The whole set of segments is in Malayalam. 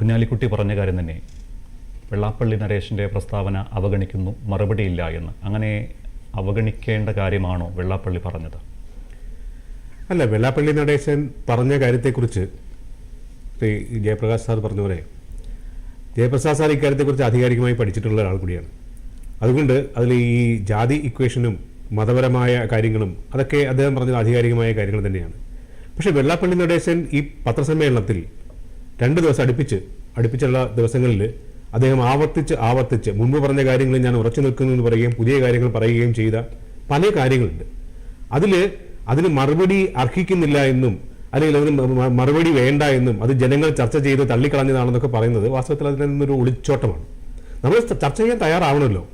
കുഞ്ഞാലിക്കുട്ടി പറഞ്ഞ കാര്യം തന്നെ. വെള്ളാപ്പള്ളി നരേശന്റെ പ്രസ്താവന അവഗണിക്കുന്നു മറുപടിയില്ല എന്ന്. അങ്ങനെ അവഗണിക്കേണ്ട കാര്യമാണോ വെള്ളാപ്പള്ളി പറഞ്ഞത്? അല്ല വെള്ളാപ്പള്ളി നടേശൻ പറഞ്ഞ കാര്യത്തെക്കുറിച്ച് ശ്രീ ജയപ്രകാശ് സാർ പറഞ്ഞ പോലെ ജയപ്രസാദ് സാർ ഇക്കാര്യത്തെക്കുറിച്ച് ആധികാരികമായി പഠിച്ചിട്ടുള്ള ഒരാൾ കൂടിയാണ്. അതുകൊണ്ട് അതിൽ ഈ ജാതി ഇക്വേഷനും മതപരമായ കാര്യങ്ങളും അതൊക്കെ അദ്ദേഹം പറഞ്ഞത് ആധികാരികമായ കാര്യങ്ങൾ തന്നെയാണ്. പക്ഷേ വെള്ളാപ്പള്ളി നടേശൻ ഈ പത്രസമ്മേളനത്തിൽ രണ്ട് ദിവസം അടുപ്പിച്ച് അടുപ്പിച്ചുള്ള ദിവസങ്ങളിൽ അദ്ദേഹം ആവർത്തിച്ച് ആവർത്തിച്ച് മുൻപ് പറഞ്ഞ കാര്യങ്ങളിൽ ഞാൻ ഉറച്ചു നിൽക്കുന്നു എന്ന് പറയുകയും പുതിയ കാര്യങ്ങൾ പറയുകയും ചെയ്ത പല കാര്യങ്ങളുണ്ട്. അതിൽ അതിന് മറുപടി അർഹിക്കുന്നില്ല എന്നും അല്ലെങ്കിൽ അതിന് മറുപടി വേണ്ട എന്നും അത് ജനങ്ങൾ ചർച്ച ചെയ്ത് തള്ളിക്കളഞ്ഞതാണെന്നൊക്കെ പറയുന്നത് വാസ്തവത്തിൽ അതിൽ നിന്നൊരു ഒളിച്ചോട്ടമാണ്. നമ്മൾ ചർച്ച ചെയ്യാൻ തയ്യാറാവണമല്ലോ.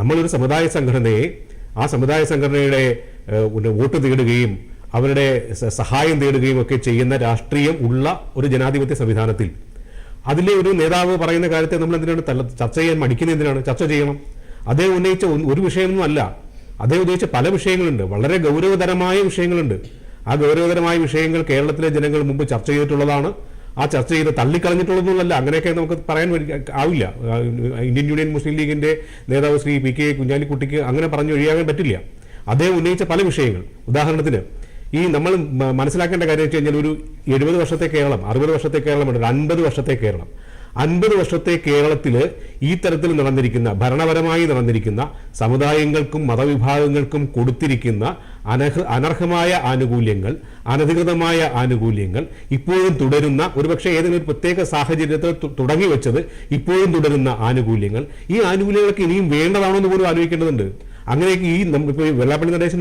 നമ്മളൊരു സമുദായ സംഘടനയെ ആ സമുദായ സംഘടനയുടെ വോട്ട് തേടുകയും അവരുടെ സഹായം തേടുകയും ഒക്കെ ചെയ്യുന്ന രാഷ്ട്രീയം ഉള്ള ഒരു ജനാധിപത്യ സംവിധാനത്തിൽ. അതിലെ ഒരു നേതാവ് പറയുന്ന കാര്യത്തെ നമ്മൾ എന്തിനാണ് ചർച്ച ചെയ്യാൻ മടിക്കുന്നത് എന്തിനാണ്? ചർച്ച ചെയ്യണം. അദ്ദേഹം ഉന്നയിച്ച ഒരു വിഷയമൊന്നും അല്ല. അദ്ദേഹം ഉന്നയിച്ച പല വിഷയങ്ങളുണ്ട്. വളരെ ഗൗരവതരമായ വിഷയങ്ങളുണ്ട്. ആ ഗൗരവതരമായ വിഷയങ്ങൾ കേരളത്തിലെ ജനങ്ങൾ മുമ്പ് ചർച്ച ചെയ്തിട്ടുള്ളതാണ്. ആ ചർച്ച ചെയ്ത് തള്ളിക്കളഞ്ഞിട്ടുള്ളതൊന്നുമല്ല. അങ്ങനെയൊക്കെ നമുക്ക് പറയാൻ ആവില്ല. ഇന്ത്യൻ യൂണിയൻ മുസ്ലിം ലീഗിന്റെ നേതാവ് ശ്രീ പി കെ കുഞ്ഞാലിക്കുട്ടിക്ക് അങ്ങനെ പറഞ്ഞു ഒഴിയാകാൻ പറ്റില്ല. അദ്ദേഹം ഉന്നയിച്ച പല വിഷയങ്ങൾ. ഉദാഹരണത്തിന് ഈ നമ്മൾ മനസ്സിലാക്കേണ്ട കാര്യം വെച്ച് കഴിഞ്ഞാൽ ഒരു എഴുപത് വർഷത്തെ കേരളം അറുപത് വർഷത്തെ കേരളം ഉണ്ട് അൻപത് വർഷത്തെ കേരളം. അൻപത് വർഷത്തെ കേരളത്തിൽ ഈ തരത്തിൽ നടന്നിരിക്കുന്ന ഭരണപരമായി നടന്നിരിക്കുന്ന സമുദായങ്ങൾക്കും മതവിഭാഗങ്ങൾക്കും കൊടുത്തിരിക്കുന്ന അനർഹ അനർഹമായ ആനുകൂല്യങ്ങൾ അനധികൃതമായ ആനുകൂല്യങ്ങൾ ഇപ്പോഴും തുടരുന്ന ഒരുപക്ഷെ ഏതെങ്കിലും ഒരു പ്രത്യേക സാഹചര്യത്തിൽ തുടങ്ങി വെച്ചത് ഇപ്പോഴും തുടരുന്ന ആനുകൂല്യങ്ങൾ. ഈ ആനുകൂല്യങ്ങൾക്ക് ഇനിയും വേണ്ടതാണോ എന്ന് പോലും ആലോചിക്കേണ്ടതുണ്ട്. അങ്ങനെയൊക്കെ ഈ ഇപ്പോൾ വെള്ളാപ്പള്ളി നടേശൻ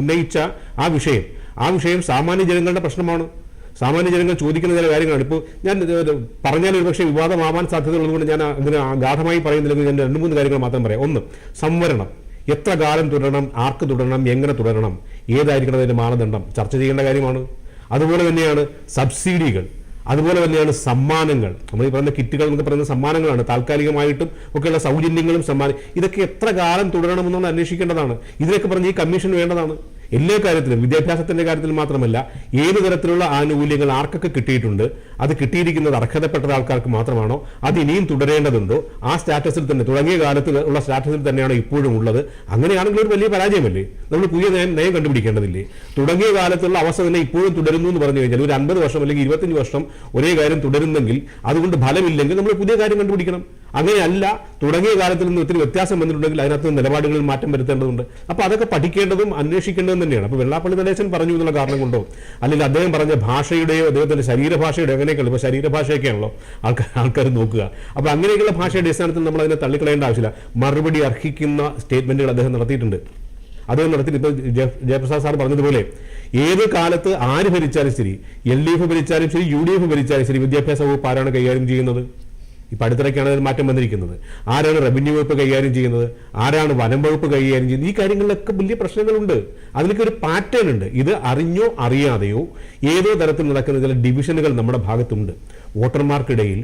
ഉന്നയിച്ച ആ വിഷയം ആ വിഷയം സാമാന്യ ജനങ്ങളുടെ പ്രശ്നമാണ്. സാമാന്യ ജനങ്ങൾ ചോദിക്കുന്ന ചില കാര്യങ്ങളാണ്. ഇപ്പോൾ ഞാൻ പറഞ്ഞാൽ ഒരു പക്ഷേ വിവാദമാവാൻ സാധ്യതയുള്ളതുകൊണ്ട് ഞാൻ അങ്ങനെ ഗാഠമായി പറയുന്നില്ലെങ്കിൽ ഞാൻ രണ്ട് മൂന്ന് കാര്യങ്ങൾ മാത്രം പറയാം. ഒന്ന് സംവരണം. എത്ര കാലം തുടരണം? ആർക്ക് തുടരണം? എങ്ങനെ തുടരണം? ഏതായിരിക്കണം അതിന്റെ മാനദണ്ഡം? ചർച്ച ചെയ്യേണ്ട കാര്യമാണ്. അതുപോലെ തന്നെയാണ് സബ്സിഡികൾ. അതുപോലെ തന്നെയാണ് സമ്മാനങ്ങൾ. നമ്മൾ ഈ പറയുന്ന കിറ്റുകൾ എന്നൊക്കെ പറയുന്ന സമ്മാനങ്ങളാണ്. താൽക്കാലികമായിട്ടും ഒക്കെയുള്ള സൗജന്യങ്ങളും സമ്മാനം ഇതൊക്കെ എത്ര കാലം തുടരണമെന്നാണ് അന്വേഷിക്കേണ്ടതാണ്. ഇതിനൊക്കെ പറഞ്ഞ് ഈ കമ്മീഷൻ വേണ്ടതാണ്. എല്ലാ കാര്യത്തിലും വിദ്യാഭ്യാസത്തിന്റെ കാര്യത്തിൽ മാത്രമല്ല ഏത് തരത്തിലുള്ള ആനുകൂല്യങ്ങൾ ആർക്കൊക്കെ കിട്ടിയിട്ടുണ്ട് അത് കിട്ടിയിരിക്കുന്നത് അർഹതപ്പെട്ട ആൾക്കാർക്ക് മാത്രമാണോ അത് ഇനിയും തുടരേണ്ടതുണ്ടോ ആ സ്റ്റാറ്റസിൽ തന്നെ തുടങ്ങിയ കാലത്ത് ഉള്ള സ്റ്റാറ്റസിൽ തന്നെയാണോ ഇപ്പോഴും ഉള്ളത് അങ്ങനെയാണെങ്കിൽ ഒരു വലിയ പരാജയമല്ലേ? നമ്മൾ പുതിയ നയം കണ്ടുപിടിക്കേണ്ടതില്ലേ? തുടങ്ങിയ കാലത്തുള്ള അവസ്ഥ തന്നെ ഇപ്പോഴും തുടരുന്നു എന്ന് പറഞ്ഞു കഴിഞ്ഞാൽ ഒരു അൻപത് വർഷം അല്ലെങ്കിൽ ഇരുപത്തഞ്ച് വർഷം ഒരേ കാര്യം തുടരുന്നെങ്കിൽ അതുകൊണ്ട് ഫലമില്ലെങ്കിൽ നമ്മൾ പുതിയ കാര്യം കണ്ടുപിടിക്കണം. അങ്ങനെയല്ല തുടങ്ങിയ കാലത്തിൽ നിന്ന് ഒത്തിരി വ്യത്യാസം വന്നിട്ടുണ്ടെങ്കിൽ അതിനകത്ത് നിലപാടുകളിൽ മാറ്റം വരുത്തേണ്ടതുണ്ട്. അപ്പോൾ അതൊക്കെ പഠിക്കേണ്ടതും അന്വേഷിക്കേണ്ടതും തന്നെയാണ്. അപ്പോൾ വെള്ളാപ്പള്ളി നടേശൻ പറഞ്ഞു എന്നുള്ള കാരണം കൊണ്ടോ അല്ലെങ്കിൽ അദ്ദേഹം പറഞ്ഞ ഭാഷയുടെയോ അദ്ദേഹത്തിന്റെ ശരീരഭാഷയുടെയോ അങ്ങനെയൊക്കെയുള്ള ഇപ്പോൾ ശരീരഭാഷയൊക്കെയാണല്ലോ ആൾക്കാർ ആൾക്കാർ നോക്കുക. അപ്പോൾ അങ്ങനെയൊക്കെയുള്ള ഭാഷയുടെ അടിസ്ഥാനത്തിൽ നമ്മൾ അതിനെ തള്ളിക്കളയേണ്ട ആവശ്യമില്ല. മറുപടി അർഹിക്കുന്ന സ്റ്റേറ്റ്മെന്റുകൾ അദ്ദേഹം നടത്തിയിട്ടുണ്ട്. അദ്ദേഹം നടത്തി ഇപ്പോൾ ജയപ്രസാദ് സാർ പറഞ്ഞതുപോലെ ഏത് കാലത്ത് ആര് ഭരിച്ചാലും ശരി എൽ ഡി എഫ് ഭരിച്ചാലും ശരി യു ഡി എഫ് ഭരിച്ചാലും ശരി വിദ്യാഭ്യാസ വകുപ്പ് ആരാണ് കൈകാര്യം ചെയ്യുന്നത്? ഇപ്പം അടുത്തിടയ്ക്കാണ് അതിൽ മാറ്റം വന്നിരിക്കുന്നത്. ആരാണ് റവന്യൂ വകുപ്പ് കൈകാര്യം ചെയ്യുന്നത്? ആരാണ് വനം വകുപ്പ് കൈകാര്യം ചെയ്യുന്നത്? ഈ കാര്യങ്ങളിലൊക്കെ വലിയ പ്രശ്നങ്ങളുണ്ട്. അതിലൊക്കെ ഒരു പാറ്റേൺ ഉണ്ട്. ഇത് അറിഞ്ഞോ അറിയാതെയോ ഏതോ തരത്തിൽ നടക്കുന്ന ചില ഡിവിഷനുകൾ നമ്മുടെ ഭാഗത്തുണ്ട്. വോട്ടർമാർക്കിടയിൽ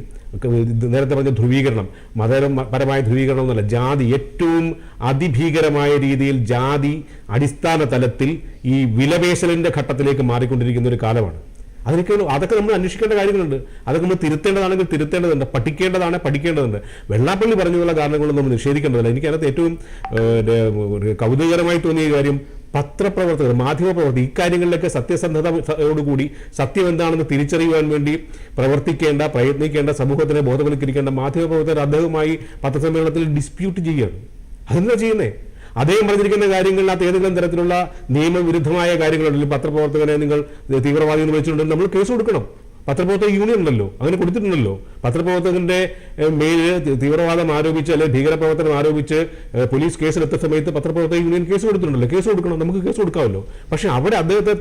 നേരത്തെ പറഞ്ഞ ധ്രുവീകരണം മതപരമായ ധ്രുവീകരണം എന്നല്ല ജാതി ഏറ്റവും അതിഭീകരമായ രീതിയിൽ ജാതി അടിസ്ഥാന തലത്തിൽ ഈ വിലപേശലിന്റെ ഘട്ടത്തിലേക്ക് മാറിക്കൊണ്ടിരിക്കുന്ന ഒരു കാലമാണ്. അതിനൊക്കെ അതൊക്കെ നമ്മൾ അന്വേഷിക്കേണ്ട കാര്യങ്ങളുണ്ട്. അതൊക്കെ നമ്മൾ തിരുത്തേണ്ടതാണെങ്കിൽ തിരുത്തേണ്ടതുണ്ട്. പഠിക്കേണ്ടതാണ് പഠിക്കേണ്ടതുണ്ട്. വെള്ളാപ്പള്ളി പറഞ്ഞുള്ള കാരണങ്ങളൊന്നും നമ്മൾ നിഷേധിക്കേണ്ടതില്ല. എനിക്കകത്ത് ഏറ്റവും കൗതുകകരമായി തോന്നിയ കാര്യം പത്രപ്രവർത്തകർ മാധ്യമപ്രവർത്തകർ ഇക്കാര്യങ്ങളിലൊക്കെ സത്യസന്ധതയോടുകൂടി സത്യം എന്താണെന്ന് തിരിച്ചറിയുവാൻ വേണ്ടി പ്രവർത്തിക്കേണ്ട പ്രയത്നിക്കേണ്ട സമൂഹത്തിനെ ബോധവൽക്കരിക്കേണ്ട മാധ്യമപ്രവർത്തകർ അദ്ദേഹവുമായി പത്രസമ്മേളനത്തിൽ ഡിസ്പ്യൂട്ട് ചെയ്യുകയാണ്. അതെന്താ ചെയ്യുന്നേ? അദ്ദേഹം പറഞ്ഞിരിക്കുന്ന കാര്യങ്ങളിനകത്ത് ഏതെങ്കിലും തരത്തിലുള്ള നിയമവിരുദ്ധമായ കാര്യങ്ങളുണ്ടെങ്കിൽ പത്രപ്രവർത്തകനെ നിങ്ങൾ തീവ്രവാദി എന്ന് വിളിച്ചിട്ടുണ്ടെങ്കിൽ നമ്മൾ കേസ് കൊടുക്കണം. പത്രപ്രവർത്തക യൂണിയൻ ഉണ്ടല്ലോ അങ്ങനെ കൊടുത്തിട്ടുണ്ടല്ലോ. പത്രപ്രവർത്തകന്റെ മേൽ തീവ്രവാദം ആരോപിച്ച് അല്ലെങ്കിൽ ഭീകരപ്രവർത്തനം ആരോപിച്ച് പോലീസ് കേസിലെത്തിയ സമയത്ത് പത്രപ്രവർത്തക യൂണിയൻ കേസ് കൊടുത്തിട്ടുണ്ടല്ലോ. കേസ് കൊടുക്കണം. നമുക്ക് കേസ് കൊടുക്കാമല്ലോ. പക്ഷെ അവിടെ അദ്ദേഹത്തെ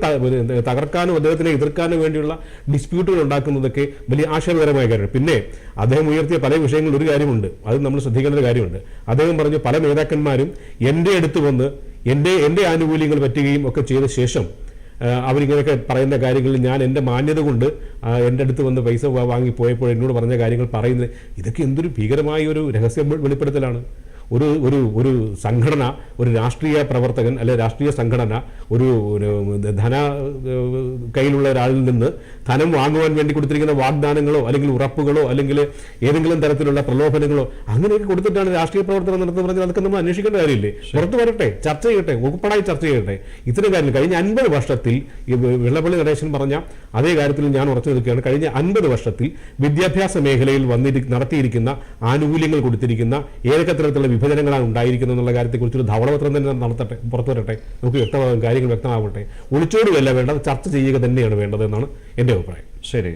തകർക്കാനും അദ്ദേഹത്തിനെ എതിർക്കാനും വേണ്ടിയുള്ള ഡിസ്പ്യൂട്ടുകൾ ഉണ്ടാക്കുന്നതൊക്കെ വലിയ ആശയപരമായ കാര്യമാണ്. പിന്നെ അദ്ദേഹം ഉയർത്തിയ പല വിഷയങ്ങളിൽ ഒരു കാര്യമുണ്ട്. അത് നമ്മൾ ശ്രദ്ധിക്കേണ്ട ഒരു കാര്യമുണ്ട്. അദ്ദേഹം പറഞ്ഞു പല നേതാക്കന്മാരും എന്റെ അടുത്ത് വന്ന് എന്റെ എന്റെ ആനുകൂല്യങ്ങൾ പറ്റുകയും ഒക്കെ ചെയ്ത ശേഷം അവരിങ്ങനെയൊക്കെ പറയുന്ന കാര്യങ്ങളിൽ ഞാൻ എന്റെ മാന്യത കൊണ്ട് എന്റെ അടുത്ത് വന്ന് പൈസ വാങ്ങി പോയപ്പോൾ എന്നോട് പറഞ്ഞ കാര്യങ്ങൾ പറയുന്നത് ഇതൊക്കെ എന്തൊരു ഭീകരമായ ഒരു രഹസ്യ വെളിപ്പെടുത്തലാണ്. ഒരു ഒരു ഒരു സംഘടന ഒരു രാഷ്ട്രീയ പ്രവർത്തകൻ അല്ലെ രാഷ്ട്രീയ സംഘടന ഒരു ധന കയ്യിലുള്ള ഒരാളിൽ നിന്ന് ധനം വാങ്ങുവാൻ വേണ്ടി കൊടുത്തിരിക്കുന്ന വാഗ്ദാനങ്ങളോ അല്ലെങ്കിൽ ഉറപ്പുകളോ അല്ലെങ്കിൽ ഏതെങ്കിലും തരത്തിലുള്ള പ്രലോഭനങ്ങളോ അങ്ങനെയൊക്കെ കൊടുത്തിട്ടാണ് രാഷ്ട്രീയ പ്രവർത്തനം നടത്തുന്നത് പറഞ്ഞാൽ അതൊക്കെ നമ്മൾ അന്വേഷിക്കേണ്ട കാര്യമില്ലേ? പുറത്ത് വരട്ടെ ചർച്ച ചെയ്യട്ടെ ഉൾപ്പെടായി ചർച്ച ചെയ്യട്ടെ. ഇത്തരം കാര്യങ്ങൾ കഴിഞ്ഞ അൻപത് വർഷത്തിൽ വെള്ളപ്പള്ളി നടേശൻ പറഞ്ഞ അതേ കാര്യത്തിൽ ഞാൻ ഉറച്ചു നിൽക്കുകയാണ്. കഴിഞ്ഞ അൻപത് വർഷത്തിൽ വിദ്യാഭ്യാസ മേഖലയിൽ വന്നിരി നടത്തിയിരിക്കുന്ന ആനുകൂല്യങ്ങൾ കൊടുത്തിരിക്കുന്ന ഏതൊക്കെ തരത്തിലുള്ള വിഭജനങ്ങളാണ് ഉണ്ടായിരിക്കുന്നത് എന്നുള്ള കാര്യത്തെക്കുറിച്ചൊരു ധവളപത്രം തന്നെ നടത്തട്ടെ പുറത്തു വരട്ടെ നമുക്ക് വ്യക്തമാകും കാര്യങ്ങൾ വ്യക്തമാവട്ടെ. ഒളിച്ചോടുമല്ല വേണ്ടത് ചർച്ച ചെയ്യുക തന്നെയാണ് വേണ്ടത് എന്നാണ് എന്റെ അഭിപ്രായം. ശരി.